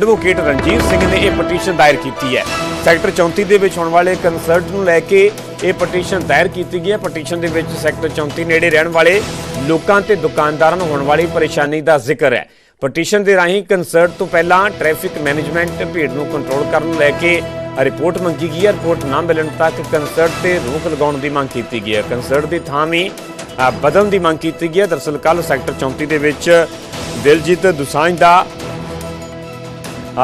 Advocate Ranjit Singh ਨੇ ਇਹ petition ਦਾਇਰ ਕੀਤੀ ਹੈ। ਸੈਕਟਰ 34 ਦੇ ਵਿੱਚ ਹੋਣ ਵਾਲੇ ਕੰਸਰਟ ਨੂੰ ਲੈ ਕੇ ਇਹ ਪਟੀਸ਼ਨ ਦਾਇਰ ਕੀਤੀ ਗਈ ਹੈ। ਪਟੀਸ਼ਨ ਦੇ ਵਿੱਚ ਸੈਕਟਰ 34 ਨੇੜੇ ਰਹਿਣ ਵਾਲੇ ਲੋਕਾਂ ਤੇ ਦੁਕਾਨਦਾਰਾਂ ਨੂੰ ਹੋਣ ਵਾਲੀ ਪਰੇਸ਼ਾਨੀ ਦਾ ਜ਼ਿਕਰ ਹੈ। ਪਟੀਸ਼ਨ ਦੇ ਰਾਹੀਂ ਕੰਸਰਟ ਤੋਂ ਪਹਿਲਾਂ ਟ੍ਰੈਫਿਕ ਮੈਨੇਜਮੈਂਟ ਭੀੜ ਨੂੰ ਕੰਟਰੋਲ ਕਰਨ ਨੂੰ ਲੈ ਕੇ ਰਿਪੋਰਟ ਮੰਗੀ ਗਈ ਹੈ। ਰਿਪੋਰਟ ਨਾ ਮਿਲਣ ਤੱਕ ਕੰਸਰਟ ਤੇ ਰੋਕ ਲਗਾਉਣ ਦੀ ਮੰਗ ਕੀਤੀ ਗਈ ਹੈ। ਕੰਸਰਟ ਦੀ ਥਾਂ ਵੀ ਅ, ਬਦਲਣ ਦੀ ਮੰਗ ਕੀਤੀ ਗਈ ਹੈ। ਦਰਅਸਲ ਕੱਲ ਸੈਕਟਰ 34 ਦੇ ਵਿੱਚ ਦਿਲਜੀਤ ਦੁਸਾਂਝ ਦਾ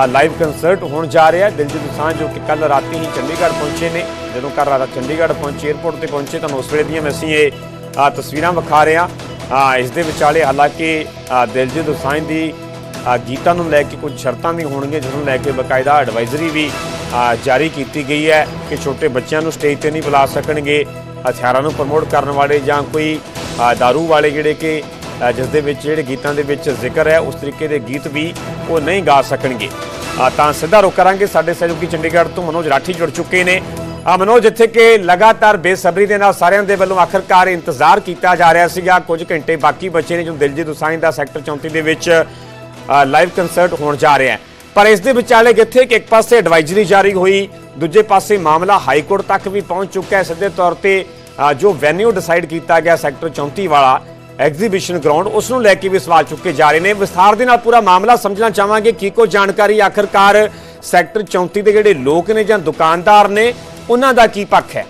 ਲਾਈਵ ਕੰਸਰਟ ਹੋਣ ਜਾ ਰਿਹਾ ਦਿਲਜੀਤ ਦੁਸਾਂਝ ਜੋ ਕਿ ਕੱਲ ਰਾਤੀ ਹੀ ਚੰਡੀਗੜ੍ਹ ਪਹੁੰਚੇ ਨੇ। ਜਦੋਂ ਕੱਲ ਰਾਤ ਚੰਡੀਗੜ੍ਹ ਪਹੁੰਚੇ 에ਅਰਪੋਰਟ ਤੇ ਪਹੁੰਚੇ ਤੁਹਾਨੂੰ ਉਸ ਵੇਲੇ ਦੀਆਂ ਮੈਂ ਅਸੀਂ ਇਹ ਤਸਵੀਰਾਂ ਵਿਖਾ ਰਹੇ ਹਾਂ। ਇਸ ਦੇ ਵਿਚਾਲੇ ਹਾਲਾਂਕਿ ਦਿਲਜੀਤ ਦੁਸਾਂਝ ਦੀ ਗੀਤਾਂ ਨੂੰ ਲੈ ਕੇ ਕੁਝ ਸ਼ਰਤਾਂ ਵੀ ਹੋਣਗੀਆਂ ਜਿਸ ਨੂੰ ਲੈ ਕੇ ਬਕਾਇਦਾ ਐਡਵਾਈਜ਼ਰੀ ਵੀ ਜਾਰੀ ਕੀਤੀ ਗਈ ਹੈ ਕਿ ਛੋਟੇ ਬੱਚਿਆਂ ਨੂੰ ਸਟੇਜ ਤੇ ਨਹੀਂ ਬੁਲਾ ਸਕਣਗੇ। ਹਥਿਆਰਾਂ ਨੂੰ ਪ੍ਰਮੋਟ ਕਰਨ ਵਾਲੇ ਜਾਂ ਕੋਈ ਅ, ਦਾਰੂ ਵਾਲੇ ਜਿਹੜੇ ਕਿ ਜਿਸ ਦੇ ਵਿੱਚ ਜਿਹੜੇ ਗੀਤਾਂ ਦੇ ਵਿੱਚ ਜ਼ਿਕਰ ਹੈ ਉਸ ਤਰੀਕੇ ਦੇ ਗੀਤ ਵੀ ਉਹ ਨਹੀਂ ਗਾ ਸਕਣਗੇ। ਤਾਂ ਸਿੱਧਾ ਰੁਕ ਕਰਾਂਗੇ। ਸਾਡੇ ਸਹਿਯੋਗੀ ਚੰਡੀਗੜ੍ਹ ਤੋਂ ਮਨੋਜ ਰਾਠੀ ਜੁੜ ਚੁੱਕੇ ਨੇ। ਆ ਮਨੋਜ, ਜਿੱਥੇ ਕਿ ਲਗਾਤਾਰ ਬੇਸਬਰੀ ਦੇ ਨਾਲ ਸਾਰਿਆਂ ਦੇ ਵੱਲੋਂ ਆਖਰਕਾਰ ਇੰਤਜ਼ਾਰ ਕੀਤਾ ਜਾ ਰਿਹਾ ਸੀਗਾ। ਕੁਝ ਘੰਟੇ ਬਾਕੀ ਬਚੇ ਨੇ, ਜੋ ਦਿਲਜੀਤ ਦੁਸਾਂਝ ਦਾ ਸੈਕਟਰ 34 ਦੇ ਵਿੱਚ ਲਾਈਵ ਕੰਸਰਟ ਹੋਣ ਜਾ ਰਿਹਾ ਹੈ। ਪਰ ਇਸ ਦੇ ਵਿਚਾਲੇ ਜਿੱਥੇ ਕਿ ਇੱਕ ਪਾਸੇ ਐਡਵਾਈਜ਼ਰੀ ਜਾਰੀ ਹੋਈ, ਦੂਜੇ ਪਾਸੇ ਮਾਮਲਾ ਹਾਈ ਕੋਰਟ ਤੱਕ ਵੀ ਪਹੁੰਚ ਚੁੱਕਾ ਹੈ। ਸਿੱਧੇ ਤੌਰ ਤੇ ਜੋ ਵੈਨਿਊ ਡਿਸਾਈਡ ਕੀਤਾ ਗਿਆ ਸੈਕਟਰ 34 ਵਾਲਾ ਐਗਜ਼ੀਬਿਸ਼ਨ ਗਰਾਊਂਡ, ਉਸ ਨੂੰ ਲੈ ਕੇ ਵੀ ਸਵਾਲ ਚੁੱਕੇ ਜਾ ਰਹੇ ਨੇ। ਵਿਸਥਾਰ ਦੇ ਨਾਲ ਪੂਰਾ ਮਾਮਲਾ ਸਮਝਣਾ ਚਾਹਾਂਗੇ ਕੀ ਕੋ ਜਾਣਕਾਰੀ ਆਖਰਕਾਰ ਸੈਕਟਰ 34 ਦੇ ਜਿਹੜੇ ਲੋਕ ਨੇ ਜਾਂ ਦੁਕਾਨਦਾਰ ਨੇ, ਉਹਨਾਂ ਦਾ ਕੀ ਪੱਖ ਹੈ?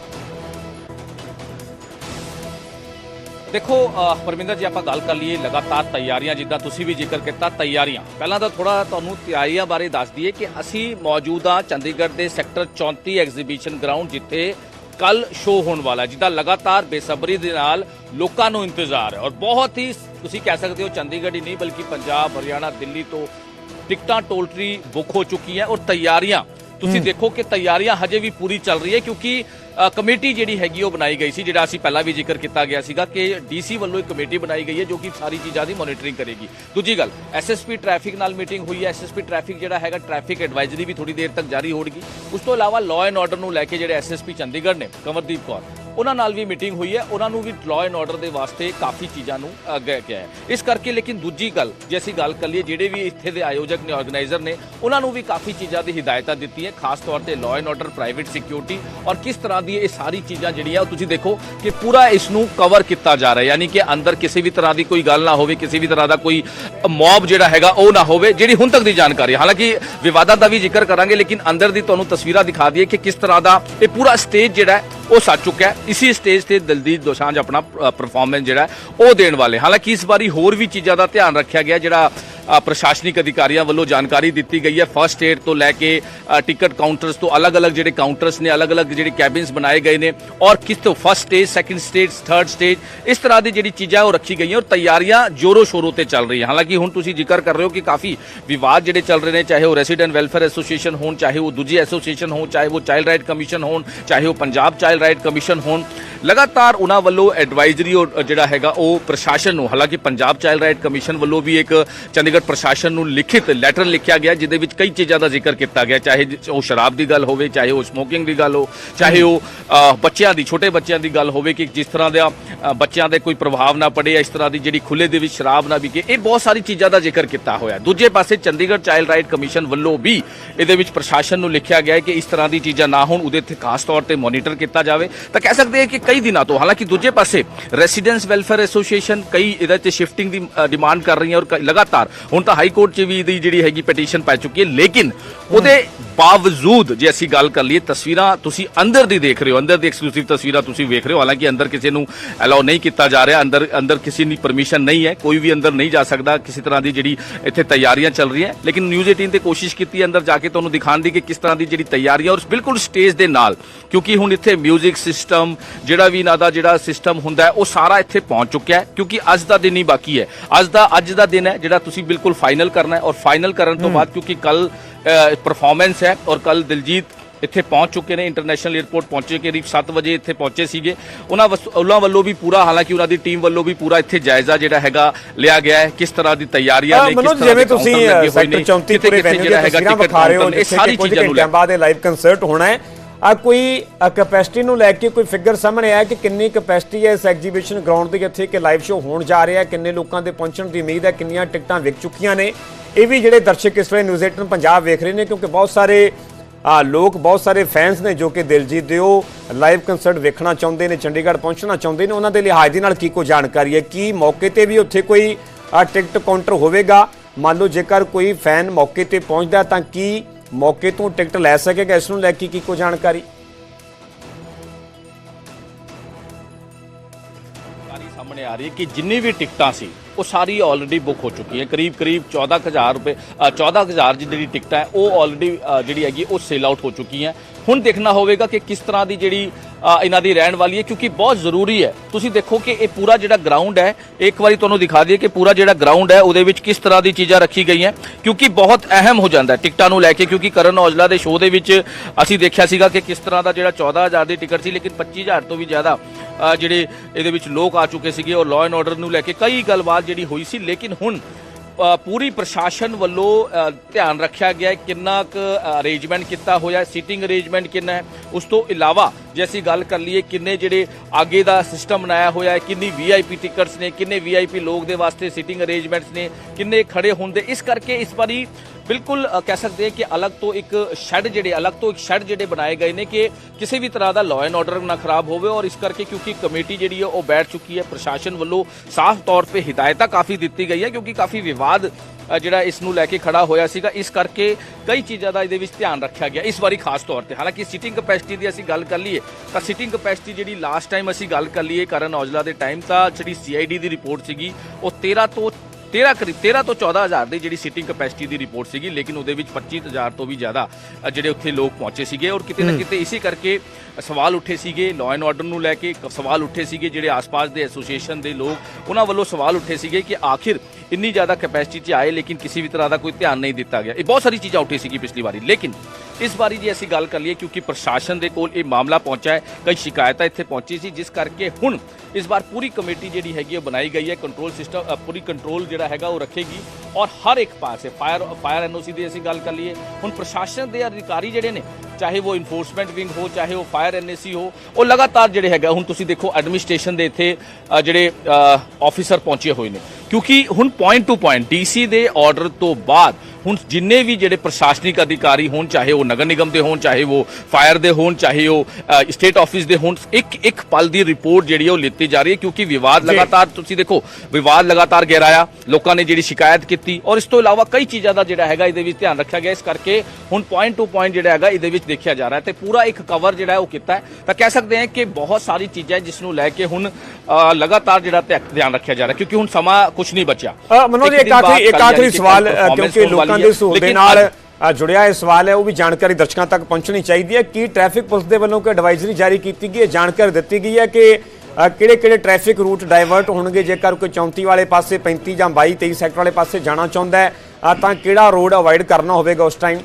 ਦੇਖੋ ਪਰਮਿੰਦਰ ਜੀ, ਆਪਾਂ ਗੱਲ ਕਰ ਲਈਏ, ਲਗਾਤਾਰ ਤਿਆਰੀਆਂ, ਜਿੱਦਾਂ ਤੁਸੀਂ ਵੀ ਜ਼ਿਕਰ ਕੀਤਾ, ਤਿਆਰੀਆਂ। ਪਹਿਲਾਂ ਤਾਂ ਥੋੜਾ ਤੁਹਾਨੂੰ ਤਿਆਰੀਆਂ ਬਾਰੇ ਦੱਸ ਦਈਏ ਕਿ ਅਸੀਂ ਮੌਜੂਦਾ ਚੰਡੀਗੜ੍ਹ ਦੇ ਸੈਕਟਰ 34 ਐਗਜ਼ੀਬਿਸ਼ਨ ਗਰਾਊਂਡ, ਜਿੱਥੇ ਕੱਲ ਸ਼ੋਅ ਹੋਣ ਵਾਲਾ ਹੈ, ਜਿਹਦਾ ਲਗਾਤਾਰ ਬੇਸਬਰੀ ਦੇ ਨਾਲ ਲੋਕਾਂ ਨੂੰ ਇੰਤਜ਼ਾਰ ਹੈ। ਔਰ ਬਹੁਤ ਹੀ ਤੁਸੀਂ ਕਹਿ ਸਕਦੇ ਹੋ ਚੰਡੀਗੜ੍ਹ ਹੀ ਨਹੀਂ ਬਲਕਿ ਪੰਜਾਬ ਹਰਿਆਣਾ ਦਿੱਲੀ ਤੋਂ ਟਿਕਟਾਂ ਟੋਲ ਫ੍ਰੀ ਬੁੱਕ ਹੋ ਚੁੱਕੀ ਹੈ ਔਰ ਤਿਆਰੀਆਂ ਤੁਸੀਂ ਦੇਖੋ ਕਿ ਤਿਆਰੀਆਂ ਹਜੇ ਵੀ ਪੂਰੀ ਚੱਲ ਰਹੀ ਹੈ ਕਿਉਂਕਿ ਕਮੇਟੀ ਜਿਹੜੀ ਹੈਗੀ ਉਹ ਬਣਾਈ ਗਈ ਸੀ, ਜਿਹੜਾ ਅਸੀਂ ਪਹਿਲਾਂ ਵੀ ਜ਼ਿਕਰ ਕੀਤਾ ਗਿਆ ਸੀਗਾ ਕਿ ਡੀਸੀ ਵੱਲੋਂ ਇੱਕ ਕਮੇਟੀ ਬਣਾਈ ਗਈ ਹੈ ਜੋ ਕਿ ਸਾਰੀ ਚੀਜ਼ਾਂ ਦੀ ਮੋਨੀਟਰਿੰਗ ਕਰੇਗੀ। ਦੂਜੀ ਗੱਲ ਐਸਐਸਪੀ ਟ੍ਰੈਫਿਕ ਨਾਲ ਮੀਟਿੰਗ ਹੋਈ ਹੈ ਐਸਐਸਪੀ ਟ੍ਰੈਫਿਕ ਜਿਹੜਾ ਹੈਗਾ, ਟ੍ਰੈਫਿਕ ਐਡਵਾਈਜ਼ਰੀ ਵੀ ਥੋੜੀ ਦੇਰ ਤੱਕ ਜਾਰੀ ਹੋਣਗੀ। ਉਸ ਤੋਂ ਇਲਾਵਾ ਲਾਅ ਐਂਡ ਆਰਡਰ ਨੂੰ ਲੈ ਕੇ ਜਿਹੜੇ ਐਸਐਸਪੀ ਚੰਡੀਗੜ੍ਹ ਨੇ, ਕਮਰਦੀਪ ਕੌਰ ਉਹਨਾਂ ਨਾਲ ਵੀ ਮੀਟਿੰਗ ਹੋਈ ਹੈ। ਉਹਨਾਂ ਨੂੰ ਵੀ ਲਾਅ ਐਂਡ ਆਰਡਰ ਦੇ ਵਾਸਤੇ ਕਾਫੀ ਚੀਜ਼ਾਂ ਨੂੰ ਅੱਗੇ ਕਿਹਾ ਹੈ। ਇਸ ਕਰਕੇ ਲੇਕਿਨ ਦੂਜੀ ਗੱਲ, ਜੇ ਅਸੀਂ ਗੱਲ ਕਰ ਲਈਏ, ਜਿਹੜੇ ਵੀ ਇੱਥੇ ਦੇ ਆਯੋਜਕ ਨੇ ਆਰਗੇਨਾਈਜ਼ਰ ਨੇ, ਉਹਨਾਂ ਨੂੰ ਵੀ ਕਾਫੀ ਚੀਜ਼ਾਂ ਦੀ ਹਦਾਇਤਾਂ ਦਿੱਤੀਆਂ। ਖਾਸ ਤੌਰ ਤੇ law and order private security ਔਰ ਕਿਸ ਤਰ੍ਹਾਂ ਦੀ ਇਹ ਸਾਰੀ ਚੀਜ਼ਾਂ ਜਿਹੜੀਆਂ, ਉਹ ਤੁਸੀਂ ਦੇਖੋ ਕਿ ਪੂਰਾ ਇਸ ਨੂੰ ਕਵਰ ਕੀਤਾ ਜਾ ਰਿਹਾ ਯਾਨੀ ਕਿ ਅੰਦਰ ਕਿਸੇ ਵੀ ਤਰ੍ਹਾਂ ਦੀ ਕੋਈ ਗੱਲ ਨਾ ਹੋਵੇ, ਕਿਸੇ ਵੀ ਤਰ੍ਹਾਂ ਦਾ ਕੋਈ ਮੌਬ ਜਿਹੜਾ ਹੈਗਾ, ਉਹ ਨਾ ਹੋਵੇ, ਜਿਹੜੀ ਹੁਣ ਤੱਕ ਦੀ ਜਾਣਕਾਰੀ ਹੈ। ਹਾਲਾਂਕਿ ਵਿਵਾਦਾਂ ਦਾ ਵੀ ਜ਼ਿਕਰ ਕਰਾਂਗੇ, ਲੇਕਿਨ ਅੰਦਰ ਦੀ ਤੁਹਾਨੂੰ ਤਸਵੀਰਾਂ ਦਿਖਾ ਦਈਏ ਕਿ ਕਿਸ ਤਰ੍ਹਾਂ ਦਾ ਇਹ ਪੂਰਾ ਸਟੇਜ ਜਿਹੜਾ ਉਹ ਸੱਚ ਚੁੱਕਿਆ ਹੈ। ਸਟੇਜ ਤੇ ਦਲਜੀਤ ਦੋਸਾਂਝ ਆਪਣਾ ਪਰਫਾਰਮੈਂਸ ਜਿਹੜਾ ਉਹ ਦੇਣ ਵਾਲੇ। ਹਾਲਾਂਕਿ ਇਸ ਵਾਰੀ ਹੋਰ ਵੀ ਚੀਜ਼ਾਂ ਦਾ ਧਿਆਨ ਰੱਖਿਆ ਗਿਆ, ਜਿਹੜਾ ਪ੍ਰਸ਼ਾਸਨਿਕ ਅਧਿਕਾਰੀਆਂ ਵੱਲੋਂ ਜਾਣਕਾਰੀ ਦਿੱਤੀ ਗਈ ਹੈ। ਫਰਸਟ ਏਡ ਤੋਂ ਲੈ ਕੇ ਟਿਕਟ ਕਾਊਂਟਰਸ ਤੋਂ ਅਲੱਗ-ਅਲੱਗ ਜਿਹੜੇ ਕਾਊਂਟਰਸ ਨੇ, ਅਲੱਗ-ਅਲੱਗ ਜਿਹੜੇ ਕੈਬਿਨਸ ਬਣਾਏ ਗਏ ਨੇ ਔਰ ਕਿਸ ਤੋਂ first stage second stage third stage ਇਸ ਤਰ੍ਹਾਂ ਦੀ ਜਿਹੜੀ ਚੀਜ਼ਾਂ ਉਹ ਰੱਖੀ ਗਈਆਂ ਔਰ ਤਿਆਰੀਆਂ ਜ਼ੋਰੋ ਸ਼ੋਰੋ ਤੇ ਚੱਲ ਰਹੀਆਂ। ਹਾਲਾਂਕਿ ਹੁਣ ਤੁਸੀਂ ਜ਼ਿਕਰ ਕਰ ਰਹੇ ਹੋ ਕਿ ਕਾਫੀ ਵਿਵਾਦ ਜਿਹੜੇ ਚੱਲ ਰਹੇ ਨੇ, ਚਾਹੇ ਉਹ ਰੈਜ਼ੀਡੈਂਟ ਵੈਲਫੇਅਰ ਐਸੋਸੀਏਸ਼ਨ ਹੋਣ, ਚਾਹੇ ਉਹ ਦੂਜੀ ਐਸੋਸੀਏਸ਼ਨ ਹੋਣ, ਚਾਹੇ ਉਹ ਚਾਈਲਡ ਰਾਈਟ ਕਮਿਸ਼ਨ ਹੋਣ, ਚਾਹੇ ਉਹ ਪੰਜਾਬ ਚਾਈਲਡ ਰਾਈਟ ਕਮਿਸ਼ਨ ਹੋਣ, ਲਗਾਤਾਰ ਉਹਨਾਂ ਵੱਲੋਂ ਐਡਵਾਈਜ਼ਰੀ ਔਰ ਜਿਹੜਾ ਹੈਗਾ ਉਹ ਪ੍ਰਸ਼ਾਸਨ ਨੂੰ, ਹਾਲਾਂਕਿ ਪੰਜਾਬ ਚਾਈਲਡ ਰਾਈਟ ਕਮਿਸ਼ਨ ਵੱਲੋਂ ਵੀ ਇੱਕ ਚੰਡੀਗੜ੍ਹ ਪ੍ਰਸ਼ਾਸਨ ਨੂੰ ਲਿਖਿਤ ਲੈਟਰ ਲਿਖਿਆ ਗਿਆ, ਜਿਹਦੇ ਵਿੱਚ ਕਈ ਚੀਜ਼ਾਂ ਦਾ ਜ਼ਿਕਰ ਕੀਤਾ ਗਿਆ, ਚਾਹੇ ਉਹ ਸ਼ਰਾਬ ਦੀ ਗੱਲ ਹੋਵੇ, ਚਾਹੇ ਉਹ ਸਮੋਕਿੰਗ ਦੀ ਗੱਲ ਹੋ, ਚਾਹੇ ਉਹ ਬੱਚਿਆਂ ਦੀ, ਛੋਟੇ ਬੱਚਿਆਂ ਦੀ ਗੱਲ ਹੋਵੇ ਕਿ ਜਿਸ ਤਰ੍ਹਾਂ ਦਾ ਬੱਚਿਆਂ ਦੇ ਕੋਈ ਪ੍ਰਭਾਵ ਨਾ ਪੜੇ ਇਸ ਤਰ੍ਹਾਂ ਦੀ ਜਿਹੜੀ ਖੁੱਲੇ ਦੇ ਵਿੱਚ ਸ਼ਰਾਬ ਨਾ ਵਿਕੇ, ਇਹ ਬਹੁਤ ਸਾਰੀ ਚੀਜ਼ਾਂ ਦਾ ਜ਼ਿਕਰ ਕੀਤਾ ਹੋਇਆ। ਦੂਜੇ ਪਾਸੇ ਚੰਡੀਗੜ੍ਹ ਚਾਈਲਡ ਰਾਈਟ ਕਮਿਸ਼ਨ ਵੱਲੋਂ ਵੀ ਇਹਦੇ ਵਿੱਚ ਪ੍ਰਸ਼ਾਸਨ ਨੂੰ ਲਿਖਿਆ ਗਿਆ ਹੈ ਕਿ ਇਸ ਤਰ੍ਹਾਂ ਦੀ ਚੀਜ਼ਾਂ ਨਾ ਹੋਣ, ਉਹਦੇ ਤੇ ਖਾਸ ਤੌਰ ਤੇ ਮੋਨੀਟਰ ਕੀਤਾ ਜਾਵੇ। ਤਾਂ ਕਹਿ ਸਕਦੇ ਹਾਂ ਕਿ ਕਈ ਦਿਨਾਂ ਤੋਂ, ਹਾਲਾਂਕਿ ਦੂਜੇ ਪਾਸੇ ਰੈਜ਼ੀਡੈਂਸ ਵੈਲਫੇਅਰ ਐਸੋਸੀਏਸ਼ਨ ਕਈ ਇਹਦੇ ਤੇ ਸ਼ਿਫਟਿੰਗ ਦੀ ਡਿਮਾਂਡ ਕਰ ਰਹੀ ਹੈ ਔਰ ਲਗਾਤਾਰ ਹੁਣ ਤਾਂ ਹਾਈ ਕੋਰਟ 'ਚ ਵੀ ਇਹਦੀ ਜਿਹੜੀ ਹੈਗੀ ਪਟੀਸ਼ਨ ਪੈ ਚੁੱਕੀ ਹੈ, ਲੇਕਿਨ ਉਹਦੇ ਬਾਵਜੂਦ ਜੇ ਅਸੀਂ ਗੱਲ ਕਰ ਲਈਏ, ਤਸਵੀਰਾਂ ਤੁਸੀਂ ਅੰਦਰ ਦੀ ਦੇਖ ਰਹੇ ਹੋ, ਅੰਦਰ ਦੀ ਐਕਸਕਲੂਸਿਵ ਤਸਵੀਰਾਂ ਤੁਸੀਂ ਵੇਖ ਰਹੇ ਹੋ, ਹਾਲਾਂਕਿ ਅੰਦਰ ਕਿਸੇ ਨੂੰ ਅਲਾਉ ਨਹੀਂ ਕੀਤਾ ਜਾ ਰਿਹਾ, ਅੰਦਰ ਅੰਦਰ ਕਿਸੇ ਦੀ ਪਰਮਿਸ਼ਨ ਨਹੀਂ ਹੈ, ਕੋਈ ਵੀ ਅੰਦਰ ਨਹੀਂ ਜਾ ਸਕਦਾ, ਕਿਸੇ ਤਰ੍ਹਾਂ ਦੀ ਜਿਹੜੀ ਇੱਥੇ ਤਿਆਰੀਆਂ ਚੱਲ ਰਹੀਆਂ ਲੇਕਿਨ ਨਿਊਜ਼ 18 ਤੇ ਕੋਸ਼ਿਸ਼ ਕੀਤੀ ਅੰਦਰ ਜਾ ਕੇ ਤੁਹਾਨੂੰ ਦਿਖਾਉਣ ਦੀ ਕਿ ਕਿਸ ਤਰ੍ਹਾਂ ਦੀ ਜਿਹੜੀ ਤਿਆਰੀਆਂ ਔਰ ਬਿਲਕੁਲ ਸਟੇਜ ਦੇ ਨਾਲ, ਕਿਉਂਕਿ ਹੁਣ ਇੱਥੇ 뮤직 ਸਿਸਟਮ ਜਿਹੜਾ ਵੀ ਇਹਨਾਂ ਦਾ ਜਿਹੜਾ ਸਿਸਟਮ ਹੁੰਦਾ ਉਹ ਸਾਰਾ ਇੱਥੇ ਪਹੁੰਚ ਚੁੱਕਿਆ ਹੈ, ਕਿਉਂਕਿ ਅੱਜ ਦਾ ਦਿਨ ਹੀ ਬਾਕੀ ਹੈ। ਅੱਜ ਦਾ ਅੱਜ ਦਾ ਦਿਨ ਹੈ, ਜਿਹੜਾ ਤੁਸੀਂ ਬਿਲਕੁਲ ਫਾਈਨਲ ਕਰਨਾ ਹੈ ਔਰ ਫਾਈਨਲ ਕਰਨ ਤੋਂ ਬਾਅਦ ਕਿਉਂਕਿ ਕੱਲ ਪਰਫਾਰਮੈਂਸ ਹੈ ਔਰ ਕੱਲ ਦਿਲਜੀਤ ਇੱਥੇ ਪਹੁੰਚ ਚੁੱਕੇ ਨੇ ਇੰਟਰਨੈਸ਼ਨਲ 에ਅਰਪੋਰਟ ਪਹੁੰਚੇ ਕਰੀਬ 7 ਵਜੇ ਇੱਥੇ ਪਹੁੰਚੇ ਸੀਗੇ ਉਹਨਾਂ ਉਹਨਾਂ ਵੱਲੋਂ ਵੀ ਪੂਰਾ ਹਾਲਾਂਕਿ ਉਹਨਾਂ ਦੀ ਟੀਮ ਵੱਲੋਂ ਵੀ ਪੂਰਾ ਇੱਥੇ ਜਾਇਜ਼ਾ ਜਿਹੜਾ ਹੈਗਾ ਲਿਆ ਗਿਆ ਹੈ ਕਿਸ ਤਰ੍ਹਾਂ ਦੀ ਤਿਆਰੀਆਂ ਨੇ ਕਿਸ ਤਰ੍ਹਾਂ ਦੇ ਜਿਵੇਂ ਤੁਸੀਂ ਸੈਕਟਰ ਨੇ, 34 ਕਿੱਥੇ ਪੂਰੇ ਵੈਨਿਊ ਜਿਹੜਾ ਦੀਆਂ ਹੈਗਾ ਤਸਵੀਰਾਂ ਟਿਕਟ ਵਿਖਾ ਰਹੇ ਹੋ ਇਹ ਸਾਰੀ ਚੀਜ਼ਾਂ ਨੂੰ ਲੈ ਘੰਟਿਆਂ ਬਾਅਦ ਇਹ ਲਾਈਵ ਕੰਸਰਟ ਹੋਣਾ ਹੈ ਆ ਕੋਈ ਕੈਪੈਸਿਟੀ ਨੂੰ ਲੈ ਕੇ ਕੋਈ ਫਿਗਰ ਸਾਹਮਣੇ ਆਇਆ ਕਿ ਕਿੰਨੀ ਕੈਪੈਸਿਟੀ ਹੈ ਇਸ ਐਗਜ਼ੀਬਿਸ਼ਨ ਗਰਾਊਂਡ ਦੇ ਜਿੱਥੇ ਕਿ ਲਾਈਵ ਸ਼ੋਅ ਹੋਣ ਜਾ ਰਿਹਾ ਹੈ, ਕਿੰਨੇ ਲੋਕਾਂ ਦੇ ਪਹੁੰਚਣ ਦੀ ਉਮੀਦ ਹੈ, ਕਿੰਨੀਆਂ ਟਿਕਟਾਂ ਵਿਕ ਚੁੱਕੀਆਂ ਨੇ। ਇਹ ਵੀ ਜਿਹੜੇ ਦਰਸ਼ਕ ਇਸ ਵੇਲੇ ਨਿਊਜ਼ 18 ਪੰਜਾਬ ਵੇਖ ਰਹੇ ਨੇ ਕਿਉਂਕਿ ਬਹੁਤ ਸਾਰੇ ਆ ਲੋਕ, ਬਹੁਤ ਸਾਰੇ ਫੈਨਸ ਨੇ ਜੋ ਕਿ ਦਿਲਜੀਤ ਦੇ ਉਹ ਲਾਈਵ ਕੰਸਰਟ ਵੇਖਣਾ ਚਾਹੁੰਦੇ ਨੇ, ਚੰਡੀਗੜ੍ਹ ਪਹੁੰਚਣਾ ਚਾਹੁੰਦੇ ਨੇ। ਉਹਨਾਂ ਦੇ ਲਿਹਾਜ਼ ਦੇ ਨਾਲ ਕੀ ਕੋਈ ਜਾਣਕਾਰੀ ਹੈ? ਕੀ ਮੌਕੇ ਤੇ ਵੀ ਉੱਥੇ ਕੋਈ ਟਿਕਟ ਕਾਊਂਟਰ ਹੋਵੇਗਾ? ਮੰਨ ਲਓ ਜੇਕਰ ਕੋਈ ਫੈਨ ਮੌਕੇ ਤੇ ਪਹੁੰਚਦਾ ਤਾਂ ਕੀ ਮੌਕੇ ਤੋਂ ਟਿਕਟ ਲੈ ਸਕੇਗਾ ਇਸ ਨੂੰ ਲੈ ਕੇ ਕੀ ਕੋਈ ਜਾਣਕਾਰੀ? ਜਾਣਕਾਰੀ ਸਾਹਮਣੇ ਆ ਰਹੀ ਹੈ ਕਿ ਜਿੰਨੀ ਵੀ ਟਿਕਟਾਂ ਸੀ ਉਹ ਸਾਰੀ ਆਲਰੇਡੀ ਬੁੱਕ ਹੋ ਚੁੱਕੀ ਹੈ ਕਰੀਬ ਕਰੀਬ 14000 ਰੁਪਏ ਅ, 14000 ਦੀ ਜਿਹੜੀ ਟਿਕਟਾਂ ਹੈ ਉਹ ਆਲਰੇਡੀ ਜਿਹੜੀ ਹੈਗੀ ਉਹ ਸੇਲ ਆਊਟ ਹੋ ਚੁੱਕੀ ਹੈ ਹੁਣ ਦੇਖਣਾ ਹੋਵੇਗਾ ਕਿ ਕਿਸ ਤਰ੍ਹਾਂ ਦੀ ਜਿਹੜੀ ਇਹਨਾਂ ਦੀ ਰਹਿਣ ਵਾਲੀ ਹੈ, ਕਿਉਂਕਿ ਬਹੁਤ ਜ਼ਰੂਰੀ ਹੈ। ਤੁਸੀਂ ਦੇਖੋ ਕਿ ਇਹ ਪੂਰਾ ਜਿਹੜਾ ਗਰਾਊਂਡ ਹੈ, ਇੱਕ ਵਾਰੀ ਤੁਹਾਨੂੰ ਦਿਖਾ ਦਈਏ ਕਿ ਪੂਰਾ ਜਿਹੜਾ ਗਰਾਊਂਡ ਹੈ, ਉਹਦੇ ਵਿੱਚ ਕਿਸ ਤਰ੍ਹਾਂ ਦੀ ਚੀਜ਼ਾਂ ਰੱਖੀ ਗਈਆਂ। ਕਿਉਂਕਿ ਬਹੁਤ ਅਹਿਮ ਹੋ ਜਾਂਦਾ ਹੈ ਟਿਕਟਾਂ ਨੂੰ ਲੈ ਕੇ, ਕਿਉਂਕਿ ਕਰਨ ਔਜਲਾ ਦੇ ਸ਼ੋਅ ਦੇ ਵਿੱਚ ਅਸੀਂ ਦੇਖਿਆ ਸੀਗਾ ਕਿ ਕਿਸ ਤਰ੍ਹਾਂ ਦਾ ਜਿਹੜਾ 14000 ਦੀ ਟਿਕਟ ਸੀ, ਲੇਕਿਨ 25000 ਤੋਂ ਵੀ ਜ਼ਿਆਦਾ ਜਿਹੜੇ ਇਹਦੇ ਵਿੱਚ ਲੋਕ ਆ ਚੁੱਕੇ ਸੀਗੇ ਔਰ ਲਾਅ ਐਂਡ ਆਰਡਰ ਨੂੰ ਲੈ ਕੇ ਕਈ ਗੱਲਬਾਤ ਜਿਹੜੀ ਹੋਈ ਸੀ। ਲੇਕਿਨ ਹੁਣ ਪੂਰੀ ਪ੍ਰਸ਼ਾਸਨ ਵੱਲੋਂ ਧਿਆਨ ਰੱਖਿਆ ਗਿਆ ਹੈ ਕਿੰਨਾ ਕੁ ਅਰੇਂਜਮੈਂਟ ਕੀਤਾ ਹੋਇਆ ਹੈ ਸੀਟਿੰਗ ਅਰੇਂਜਮੈਂਟ ਕਿੰਨਾ ਹੈ। ਉਸ ਤੋਂ ਇਲਾਵਾ ਜੇ ਅਸੀਂ ਗੱਲ ਕਰ ਲਈਏ ਕਿੰਨੇ ਜਿਹੜੇ ਆਗੇ ਦਾ ਸਿਸਟਮ ਬਣਾਇਆ ਹੋਇਆ ਹੈ, ਕਿੰਨੀ ਵੀਆਈਪੀ ਟਿਕਟਸ ਨੇ, ਕਿੰਨੇ ਵੀਆਈਪੀ ਲੋਕ ਦੇ ਵਾਸਤੇ ਸਿਟਿੰਗ ਅਰੇਂਜਮੈਂਟਸ ਨੇ, ਕਿੰਨੇ ਖੜੇ ਹੁੰਦੇ, ਇਸ ਕਰਕੇ ਇਸ ਵਾਰੀ ਬਿਲਕੁਲ ਕਹਿ ਸਕਦੇ ਹਾਂ ਕਿ ਅਲੱਗ ਤੋਂ ਇੱਕ ਸ਼ੈੱਡ ਜਿਹੜੇ, ਅਲੱਗ ਤੋਂ ਇੱਕ ਸ਼ੈੱਡ ਜਿਹੜੇ ਬਣਾਏ ਗਏ ਨੇ ਕਿ ਕਿਸੇ ਵੀ ਤਰ੍ਹਾਂ ਦਾ ਲਾਅ ਐਂਡ ਆਰਡਰ ਨਾ ਖਰਾਬ ਹੋਵੇ ਔਰ ਇਸ ਕਰਕੇ ਕਿਉਂਕਿ ਕਮੇਟੀ ਜਿਹੜੀ ਹੈ ਉਹ ਬੈਠ ਚੁੱਕੀ ਹੈ, ਪ੍ਰਸ਼ਾਸਨ ਵੱਲੋਂ ਸਾਫ਼ ਤੌਰ ਤੇ ਹਦਾਇਤਾਂ ਕਾਫੀ ਦਿੱਤੀ ਗਈ ਹੈ ਕਿਉਂਕਿ ਕਾਫੀ ਵਿਵਾਦ ਜਿਹੜਾ ਇਸ ਨੂੰ ਲੈ ਕੇ ਖੜਾ ਹੋਇਆ ਸੀਗਾ ਇਸ ਕਰਕੇ ਕਈ ਚੀਜ਼ਾਂ ਦਾ ਇਹਦੇ ਵਿੱਚ ਧਿਆਨ ਰੱਖਿਆ ਗਿਆ ਇਸ ਵਾਰੀ ਖਾਸ ਤੌਰ ਤੇ। ਹਾਲਾਂਕਿ ਸਿਟਿੰਗ ਕਪੈਸਿਟੀ ਦੀ ਅਸੀਂ ਗੱਲ ਕਰ ਲਈਏ ਤਾਂ ਸਿਟਿੰਗ ਕਪੈਸਿਟੀ ਜਿਹੜੀ ਲਾਸਟ ਟਾਈਮ ਅਸੀਂ ਗੱਲ ਕਰ ਲਈਏ ਕਰਨ ਔਜਲਾ ਦੇ ਟਾਈਮ ਤਾਂ ਜਿਹੜੀ ਸੀਆਈਡੀ ਦੀ ਰਿਪੋਰਟ ਸੀਗੀ ਉਹ 13 ਤੋਂ 13 ਕਰੀਬ 13 ਤੋਂ 14000 ਦੀ ਜਿਹੜੀ ਸੀਟਿੰਗ ਕਪੈਸਿਟੀ ਦੀ ਰਿਪੋਰਟ ਸੀਗੀ ਲੇਕਿਨ ਉਹਦੇ ਵਿੱਚ 25000 ਤੋਂ ਵੀ ਜ਼ਿਆਦਾ ਜਿਹੜੇ ਉੱਥੇ ਲੋਕ ਪਹੁੰਚੇ ਸੀਗੇ ਔਰ ਕਿਤੇ ਨਾ ਕਿਤੇ ਇਸੇ ਕਰਕੇ ਸਵਾਲ ਉੱਠੇ ਸੀਗੇ ਲਾਅ ਐਂਡ ਆਰਡਰ ਨੂੰ ਲੈ ਕੇ ਕ- ਸਵਾਲ ਉੱਠੇ ਸੀਗੇ ਜਿਹੜੇ ਆਸ-ਪਾਸ ਦੇ ਐਸੋਸੀਏਸ਼ਨ ਦੇ ਲੋਕ ਉਹਨਾਂ ਵੱਲੋਂ ਸਵਾਲ ਉੱਠੇ ਸੀਗੇ ਕਿ ਆਖਿਰ ਇੰਨੀ ਜ਼ਿਆਦਾ ਕਪੈਸਿਟੀ 'ਚ ਆਏ, ਲੇਕਿਨ ਕਿਸੇ ਵੀ ਤਰ੍ਹਾਂ ਦਾ ਕੋਈ ਧਿਆਨ ਨਹੀਂ ਦਿੱਤਾ ਗਿਆ। ਇਹ ਬਹੁਤ ਸਾਰੀ ਚੀਜ਼ਾਂ ਉੱਠੀ ਸੀਗੀ ਪਿਛਲੀ ਵਾਰੀ। ਲੇਕਿਨ ਇਸ ਵਾਰੀ ਜੇ ਅਸੀਂ ਗੱਲ ਕਰ ਲਈਏ, ਕਿਉਂਕਿ ਪ੍ਰਸ਼ਾਸਨ ਦੇ ਕੋਲ ਇਹ ਮਾਮਲਾ ਪਹੁੰਚਾ ਹੈ, ਕਈ ਸ਼ਿਕਾਇਤਾਂ ਇੱਥੇ ਪਹੁੰਚੀ ਸੀ, ਜਿਸ ਕਰਕੇ ਹੁਣ ਇਸ ਵਾਰ ਪੂਰੀ ਕਮੇਟੀ ਜਿਹੜੀ ਹੈਗੀ ਉਹ ਬਣਾਈ ਗਈ ਹੈ। ਕੰਟਰੋਲ ਸਿਸਟਮ ਪੂਰੀ ਕੰਟਰੋਲ ਜਿਹੜਾ ਹੈਗਾ, ਉਹ ਰੱਖੇਗੀ। ਔਰ ਹਰ ਇੱਕ ਪਾਸੇ ਫਾਇਰ ਫਾਇਰ ਐਨਓਸੀ ਦੀ ਅਸੀਂ ਗੱਲ ਕਰ ਲਈਏ। ਹੁਣ ਪ੍ਰਸ਼ਾਸਨ ਦੇ ਅਧਿਕਾਰੀ ਜਿਹੜੇ ਨੇ, ਚਾਹੇ ਉਹ ਇਨਫੋਰਸਮੈਂਟ ਵਿੰਗ ਹੋ, ਚਾਹੇ ਉਹ ਫਾਇਰ ਐਨਏਸੀ ਹੋ, ਉਹ ਲਗਾਤਾਰ ਜਿਹੜੇ ਹੈਗਾ ਹੁਣ ਤੁਸੀਂ ਦੇਖੋ ਐਡਮਿਨਿਸਟ੍ਰੇਸ਼ਨ ਦੇ ਇੱਥੇ ਜਿਹੜੇ ਆਫੀਸਰ ਪਹੁੰਚੇ ਹੋਏ ਨੇ। ਕਿਉਂਕਿ ਹੁਣ ਪੁਆਇੰਟ ਟੂ ਪੁਆਇੰਟ ਡੀਸੀ ਦੇ ਆਰਡਰ ਤੋਂ ਬਾਅਦ ਹੁਣ ਜਿੰਨੇ ਵੀ ਜਿਹੜੇ ਪ੍ਰਸ਼ਾਸਨਿਕ ਅਧਿਕਾਰੀ ਹੋਣ ਚਾਹੇ ਉਹ ਨਗਰ ਨਿਗਮ ਦੇ ਹੋਣ ਚਾਹੇ ਉਹ ਫਾਇਰ ਦੇ ਹੋਣ ਚਾਹੇ ਉਹ ਸਟੇਟ ਆਫਿਸ ਦੇ ਹੋਣ ਇੱਕ ਇੱਕ ਪਲ ਦੀ ਰਿਪੋਰਟ ਜਿਹੜੀ ਉਹ ਲਿੱਤੀ ਜਾ ਰਹੀ ਹੈ ਕਿਉਂਕਿ ਵਿਵਾਦ। ਲਗਾਤਾਰ ਤੁਸੀਂ ਦੇਖੋ ਵਿਵਾਦ ਲਗਾਤਾਰ ਗਹਿਰਾਇਆ ਲੋਕਾਂ ਨੇ ਜਿਹੜੀ ਸ਼ਿਕਾਇਤ ਕੀਤੀ ਔਰ ਇਸ ਤੋਂ ਇਲਾਵਾ ਕਈ ਚੀਜ਼ਾਂ ਦਾ ਜਿਹੜਾ ਹੈਗਾ ਇਹਦੇ ਵਿੱਚ ਧਿਆਨ ਰੱਖਿਆ ਗਿਆ। ਇਸ ਕਰਕੇ ਹੁਣ ਪੁਆਇੰਟ ਟੂ ਪੁਆਇੰਟ ਜਿਹੜਾ ਹੈਗਾ ਇਹਦੇ ਵਿੱਚ ਦੇਖਿਆ ਜਾ ਰਿਹਾ ਹੈ ਤੇ ਪੂਰਾ ਇੱਕ ਕਵਰ ਜਿਹੜਾ ਉਹ ਕੀਤਾ ਹੈ। ਤਾਂ ਕਹਿ ਸਕਦੇ ਹਾਂ ਕਿ ਬਹੁਤ ਸਾਰੀ ਚੀਜ਼ਾਂ ਜਿਸ ਨੂੰ ਲੈ ਕੇ ਹੁਣ ਲਗਾਤਾਰ ਜਿਹੜਾ ਧਿਆ- ਧਿਆਨ ਰੱਖਿਆ ਜਾ ਰਿਹਾ ਕਿਉਂਕਿ ਹੁਣ ਸਮਾਂ ਕੁਝ ਨਹੀਂ ਬਚਿਆ। ਮਨੋਜ ਇੱਕ ਆਖਰੀ ਇੱਕ ਆਖਰੀ ਸਵਾਲ ਕਿਉਂਕਿ ਹੋਣ ਲੋਕਾਂ ਦੇ। ਸਹੂਲਤ ਦੇ ਨਾਲ ਜੁੜਿਆ ਇਹ ਸਵਾਲ ਹੈ ਉਹ ਵੀ ਜਾਣਕਾਰੀ ਦਰਸ਼ਕਾਂ ਤੱਕ ਪਹੁੰਚਣੀ ਚਾਹੀਦੀ ਹੈ। ਕੀ ਟ੍ਰੈਫਿਕ ਪੁਲਿਸ ਦੇ ਵੱਲੋਂ ਕੋਈ ਐਡਵਾਈਜ਼ਰੀ ਜਾਰੀ ਕੀਤੀ ਗਈ ਹੈ? ਜਾਣਕਾਰੀ ਦਿੱਤੀ ਗਈ ਹੈ ਕਿ ਕਿਹੜੇ ਕਿਹੜੇ ਟ੍ਰੈਫਿਕ ਰੂਟ ਡਾਇਵਰਟ ਹੋਣਗੇ? ਜੇਕਰ ਕੋਈ 34 ਵਾਲੇ ਪਾਸੇ 35 ਜਾਂ 22 23 ਸੈਕਟਰ ਵਾਲੇ ਪਾਸੇ ਜਾਣਾ ਚਾਹੁੰਦਾ ਹੈ ਤਾਂ ਕਿਹੜਾ ਰੋਡ ਅਵੋਇਡ ਕਰਨਾ ਹੋਵੇਗਾ ਉਸ ਟਾਈਮ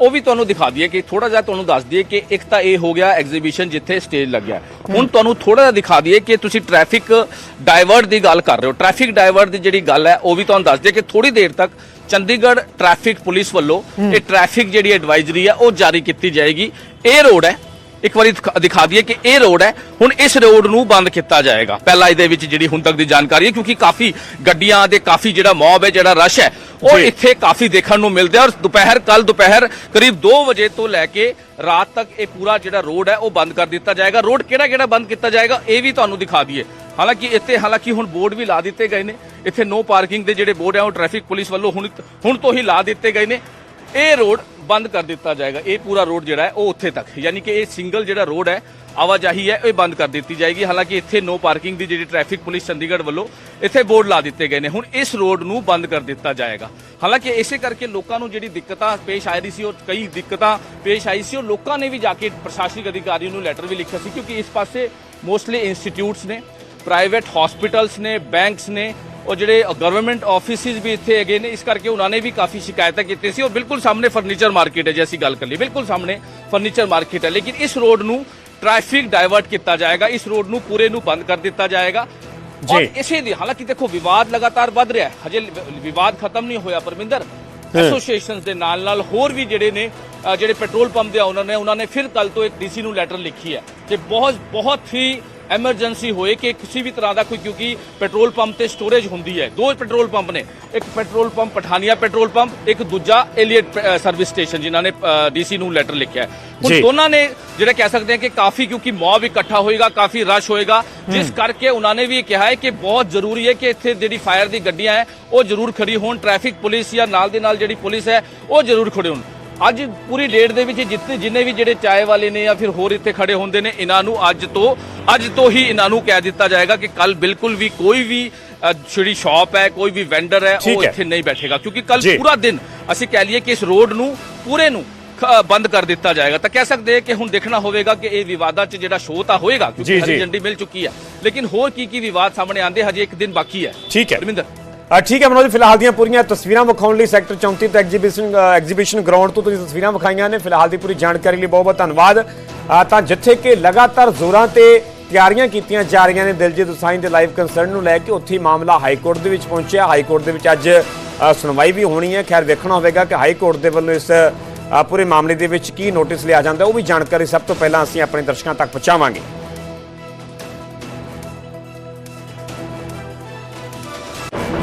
ਉਹ ਵੀ ਤੁਹਾਨੂੰ ਦਿਖਾ ਦਈਏ ਕਿ ਥੋੜਾ ਜਿਹਾ ਤੁਹਾਨੂੰ ਦੱਸ ਦਈਏ ਕਿ ਇੱਕ ਤਾਂ ਇਹ ਹੋ ਗਿਆ ਐਗਜ਼ੀਬਿਸ਼ਨ ਜਿੱਥੇ ਸਟੇਜ ਲੱਗਿਆ। ਹੁਣ ਤੁਹਾਨੂੰ ਥੋੜਾ ਜਿਹਾ ਦਿਖਾ ਦਈਏ ਕਿ ਤੁਸੀਂ ਟ੍ਰੈਫਿਕ ਡਾਇਵਰਟ ਦੀ ਗੱਲ ਕਰ ਰਹੇ ਹੋ। ਟ੍ਰੈਫਿਕ ਡਾਇਵਰਟ ਦੀ ਜਿਹੜੀ ਗੱਲ ਹੈ ਉਹ ਵੀ ਤੁਹਾਨੂੰ ਦੱਸ ਦਈਏ ਕਿ ਥੋੜੀ ਦੇਰ ਤੱਕ ਚੰਡੀਗੜ੍ਹ ਟ੍ਰੈਫਿਕ ਪੁਲਿਸ ਵੱਲੋਂ ਇਹ ਟ੍ਰੈਫਿਕ ਜਿਹੜੀ ਐਡਵਾਈਜ਼ਰੀ ਹੈ ਉਹ ਜਾਰੀ ਕੀਤੀ ਜਾਏਗੀ। ਇਹ ਰੋਡ ਹੈ ਇੱਕ ਵਾਰੀ ਦਿਖਾ- ਦਈਏ ਕਿ ਇਹ ਰੋਡ ਹੈ। ਹੁਣ ਇਸ ਰੋਡ ਨੂੰ ਬੰਦ ਕੀਤਾ ਜਾਏਗਾ। ਪਹਿਲਾਂ ਇਹਦੇ ਵਿੱਚ ਜਿਹੜੀ ਹੁਣ ਤੱਕ ਦੀ ਜਾਣਕਾਰੀ ਹੈ ਕਿਉਂਕਿ ਕਾਫੀ ਗੱਡੀਆਂ ਦੇ ਕਾਫੀ ਜਿਹੜਾ ਮੌਬ ਹੈ ਜਿਹੜਾ ਰਸ਼ ਹੈ ਉਹ। ਇੱਥੇ ਕਾਫੀ ਦੇਖਣ ਨੂੰ ਮਿਲਦੇ ਔਰ ਦੁਪਹਿਰ ਕੱਲ ਦੁਪਹਿਰ ਕਰੀਬ 2 ਵਜੇ ਤੋਂ ਲੈ ਕੇ ਰਾਤ ਤੱਕ ਇਹ ਪੂਰਾ ਜਿਹੜਾ ਰੋਡ ਹੈ ਉਹ ਬੰਦ ਕਰ ਦਿੱਤਾ ਜਾਏਗਾ। ਰੋਡ ਕਿਹੜਾ ਕਿਹੜਾ ਬੰਦ ਕੀਤਾ ਜਾਏਗਾ ਇਹ ਵੀ ਤੁਹਾਨੂੰ ਦਿਖਾ ਦਈਏ। ਹਾਲਾਂਕਿ ਇੱਥੇ ਹਾਲਾਂਕਿ ਹੁਣ ਬੋਰਡ ਵੀ ਲਾ ਦਿੱਤੇ ਗਏ ਨੇ। ਇੱਥੇ ਨੋ ਪਾਰਕਿੰਗ ਦੇ ਜਿਹੜੇ ਬੋਰਡ ਆ ਉਹ ਟ੍ਰੈਫਿਕ ਪੁਲਿਸ ਵੱਲੋਂ ਹੁਣ ਹੁਣ ਤੋਂ ਹੀ ਲਾ ਦਿੱਤੇ ਗਏ ਨੇ। ਇਹ ਰੋਡ ਬੰਦ ਕਰ ਦਿੱਤਾ ਜਾਏਗਾ। ਇਹ ਪੂਰਾ ਰੋਡ ਜਿਹੜਾ ਹੈ, ਉਹ ਉੱਥੇ ਤੱਕ। ਯਾਨੀ ਕਿ ਇਹ ਸਿੰਗਲ ਜਿਹੜਾ ਰੋਡ ਹੈ, ਆਵਾਜਾਈ ਹੈ, ਇਹ ਬੰਦ ਕਰ ਦਿੱਤੀ ਜਾਏਗੀ। ਹਾਲਾਂਕਿ ਇੱਥੇ ਨੋ ਪਾਰਕਿੰਗ ਦੀ ਜਿਹੜੀ ਟ੍ਰੈਫਿਕ ਪੁਲਿਸ ਚੰਡੀਗੜ੍ਹ ਵੱਲੋਂ ਇੱਥੇ ਬੋਰਡ ਲਾ ਦਿੱਤੇ ਗਏ ਨੇ। ਹੁਣ ਇਸ ਰੋਡ ਨੂੰ ਬੰਦ ਕਰ ਦਿੱਤਾ ਜਾਏਗਾ। ਹਾਲਾਂਕਿ ਇਸੇ ਕਰਕੇ ਲੋਕਾਂ ਨੂੰ ਜਿਹੜੀ ਦਿੱਕਤਾਂ ਪੇਸ਼ ਆ ਰਹੀ ਸੀ, ਉਹ ਕਈ ਦਿੱਕਤਾਂ ਪੇਸ਼ ਆਈ ਸੀ। ਉਹ ਲੋਕਾਂ ਨੇ ਵੀ ਜਾ ਕੇ ਪ੍ਰਸ਼ਾਸਨਿਕ ਅਧਿਕਾਰੀਆਂ ਨੂੰ ਲੈਟਰ ਵੀ ਲਿਖਿਆ ਸੀ, ਕਿਉਂਕਿ ਇਸ ਪਾਸੇ ਮੋਸਟਲੀ ਇੰਸਟੀਚਿਊਟਸ ਨੇ ਪ੍ਰਾਈਵੇਟ ਹਸਪੀਟਲਸ ਨੇ ਬੈਂਕਸ ਨੇ ਉਹ ਜਿਹੜੇ ਗਵਰਨਮੈਂਟ ਆਫਿਸਿਸ ਵੀ ਇੱਥੇ ਹੈਗੇ ਨੇ ਇਸ ਕਰਕੇ ਉਹਨਾਂ ਨੇ ਵੀ ਕਾਫੀ ਸ਼ਿਕਾਇਤਾਂ ਕੀਤੀ ਸੀ। ਔਰ ਬਿਲਕੁਲ ਸਾਹਮਣੇ ਫਰਨੀਚਰ ਮਾਰਕੀਟ ਹੈ ਜੇ ਅਸੀਂ ਗੱਲ ਕਰੀਏ ਬਿਲਕੁਲ ਸਾਹਮਣੇ ਫਰਨੀਚਰ ਮਾਰਕੀਟ ਹੈ। ਲੇਕਿਨ ਇਸ ਰੋਡ ਨੂੰ ਟ੍ਰੈਫਿਕ ਡਾਇਵਰਟ ਕੀਤਾ ਜਾਏਗਾ ਇਸ ਰੋਡ ਨੂੰ ਪੂਰੇ ਨੂੰ ਬੰਦ ਕਰ ਦਿੱਤਾ ਜਾਏਗਾ। ਔਰ ਜੀ। ਇਸੇ ਦੀ ਹਾਲਾਂਕਿ ਦੇਖੋ ਵਿਵਾਦ ਲਗਾਤਾਰ ਵੱਧ ਰਿਹਾ ਹੈ। ਹਜੇ ਵਿਵਾਦ ਖਤਮ ਨਹੀਂ ਹੋਇਆ ਪਰਮਿੰਦਰ। ਐਸੋਸੀਏਸ਼ਨਸ ਦੇ ਨਾਲ ਨਾਲ ਹੋਰ ਵੀ ਜਿਹੜੇ ਨੇ ਜਿਹੜੇ ਪੈਟਰੋਲ ਪੰਪ ਦੇ ਓਨਰ ਨੇ ਉਹਨਾਂ ਨੇ ਫਿਰ ਕੱਲ ਤੋਂ ਇੱਕ ਡੀਸੀ ਨੂੰ ਲੈਟਰ ਲਿਖੀ ਹੈ ਕਿ ਬਹੁਤ ਬਹੁਤ ਹੀ ਐਮਰਜੈਂਸੀ ਹੋਏ ਕਿ ਕਿਸੇ ਵੀ ਤਰ੍ਹਾਂ ਦਾ ਕੋਈ ਕਿਉਂਕਿ ਪੈਟਰੋਲ ਪੰਪ ਤੇ ਸਟੋਰੇਜ ਹੁੰਦੀ ਹੈ। ਦੋ ਪੈਟਰੋਲ ਪੰਪ ਨੇ। ਇੱਕ petrol pump Pathania petrol pump ਇੱਕ ਦੂਜਾ ਏਲੀਅਟ ਸਰਵਿਸ ਸਟੇਸ਼ਨ ਜਿਨ੍ਹਾਂ ਨੇ ਡੀਸੀ ਨੂੰ ਲੈਟਰ ਲਿਖਿਆ ਹੈ। ਜੀ। ਹੁਣ ਦੋਨਾਂ ਨੇ ਜਿਹੜਾ ਕਹਿ ਸਕਦੇ ਹਾਂ ਕਿ ਕਾਫੀ ਕਿਉਂਕਿ ਮੌਬ ਇਕੱਠਾ ਹੋਏਗਾ ਕਾਫੀ ਰਸ਼ ਹੋਏਗਾ। ਜਿਸ ਕਰਕੇ ਉਹਨਾਂ ਨੇ ਵੀ ਕਿਹਾ ਹੈ ਕਿ ਬਹੁਤ ਜ਼ਰੂਰੀ ਹੈ ਕਿ ਇੱਥੇ ਜਿਹੜੀ ਫਾਇਰ ਦੀ ਗੱਡੀਆਂ ਹੈ ਉਹ ਜ਼ਰੂਰ ਖੜੀ ਹੋਣ। ਟ੍ਰੈਫਿਕ ਪੁਲਿਸ ਜਾਂ ਨਾਲ ਦੇ ਨਾਲ ਜਿਹੜੀ ਪੁਲਿਸ ਹੈ ਉਹ ਜ਼ਰੂਰ ਖੜੇ ਹੋਣ। ਅੱਜ ਪੂਰੀ ਡੇਟ ਦੇ ਵਿੱਚ ਜਿੱਤੇ ਜਿੰਨੇ ਵੀ ਜਿਹੜੇ ਚਾਏ ਵਾਲੇ ਨੇ ਜਾਂ ਫਿਰ ਹੋਰ ਇੱਥੇ ਖੜੇ ਹੁੰਦੇ ਨੇ ਇਹਨਾਂ ਨੂੰ ਅੱਜ ਤੋਂ ਅੱਜ ਤੋਂ ਹੀ ਇਹਨਾਂ ਨੂੰ ਕਹਿ ਦਿੱਤਾ ਜਾਏਗਾ ਕਿ ਕੱਲ ਬਿਲਕੁਲ ਵੀ ਕੋਈ ਵੀ ਜਿਹੜੀ ਸ਼ਾਪ ਹੈ ਕੋਈ ਵੀ ਵੈਂਡਰ ਹੈ ਉਹ। ਇੱਥੇ ਨਹੀਂ ਬੈਠੇਗਾ ਕਿਉਂਕਿ ਕੱਲ। ਪੂਰਾ ਦਿਨ ਅਸੀਂ ਕਹਿ ਲਈਏ ਕਿ ਇਸ ਰੋਡ ਨੂੰ ਪੂਰੇ ਨੂੰ ਬੰਦ ਕਰ ਦਿੱਤਾ ਜਾਏਗਾ ਤਾਂ ਕਹਿ ਸਕਦੇ ਹਾਂ ਕਿ ਹੁਣ ਦੇਖਣਾ ਹੋਵੇਗਾ ਕਿ ਇਹ ਵਿਵਾਦਾਂ 'ਚ ਜਿਹੜਾ ਸ਼ੋਅ ਤਾਂ ਹੋਏਗਾ ਕਿਉਂਕਿ ਹਰੀ। ਝੰਡੀ ਮਿਲ ਚੁੱਕੀ ਹੈ ਲੇਕਿਨ ਹੋਰ ਕੀ ਕੀ ਵਿਵਾਦ ਸਾਹਮਣੇ ਆਂਦੇ ਹਜੇ ਇੱਕ ਦਿਨ ਬਾਕੀ ਹੈ ਠੀਕ ਹੈ ਰਵਿੰਦਰ ਅ, ਠੀਕ ਹੈ ਮਨੋਜ, ਫਿਲਹਾਲ ਦੀਆਂ ਪੂਰੀਆਂ ਤਸਵੀਰਾਂ ਵਿਖਾਉਣ ਲਈ ਸੈਕਟਰ 34 ਤੇ ਐਗਜ਼ੀਬਿਸ਼ਨ ਐਗਜ਼ੀਬਿਸ਼ਨ ਗਰਾਊਂਡ ਤੋਂ ਤੁਸੀਂ ਤਸਵੀਰਾਂ ਵਿਖਾਈਆਂ ਨੇ। ਫਿਲਹਾਲ ਦੀ ਪੂਰੀ ਜਾਣਕਾਰੀ ਲਈ ਬਹੁਤ ਬਹੁਤ ਧੰਨਵਾਦ ਤਾਂ ਜਿੱਥੇ ਕਿ ਲਗਾਤਾਰ ਜ਼ੋਰਾਂ ਤੇ ਤਿਆਰੀਆਂ ਕੀਤੀਆਂ ਜਾ ਰਹੀਆਂ ਨੇ ਦਿਲਜੀਤ ਦੋਸਾਂਝ ਦੇ ਲਾਈਵ ਕੰਸਰਨ ਨੂੰ ਲੈ ਕੇ, ਉੱਥੇ ਹੀ ਮਾਮਲਾ ਹਾਈ ਕੋਰਟ ਦੇ ਵਿੱਚ ਪਹੁੰਚਿਆ। ਹਾਈ ਕੋਰਟ ਦੇ ਵਿੱਚ ਅੱਜ ਸੁਣਵਾਈ ਵੀ ਹੋਣੀ ਹੈ। ਖੈਰ, ਵੇਖਣਾ ਹੋਵੇਗਾ ਕਿ ਹਾਈ ਕੋਰਟ ਦੇ ਵੱਲੋਂ ਇਸ ਪੂਰੇ ਮਾਮਲੇ ਦੇ ਵਿੱਚ ਕੀ ਨੋਟਿਸ ਲਿਆ ਜਾਂਦਾ, ਉਹ ਵੀ ਜਾਣਕਾਰੀ ਸਭ ਤੋਂ ਪਹਿਲਾਂ ਅਸੀਂ ਆਪਣੇ ਦਰਸ਼ਕਾਂ ਤੱਕ ਪਹੁੰਚਾਵਾਂਗੇ।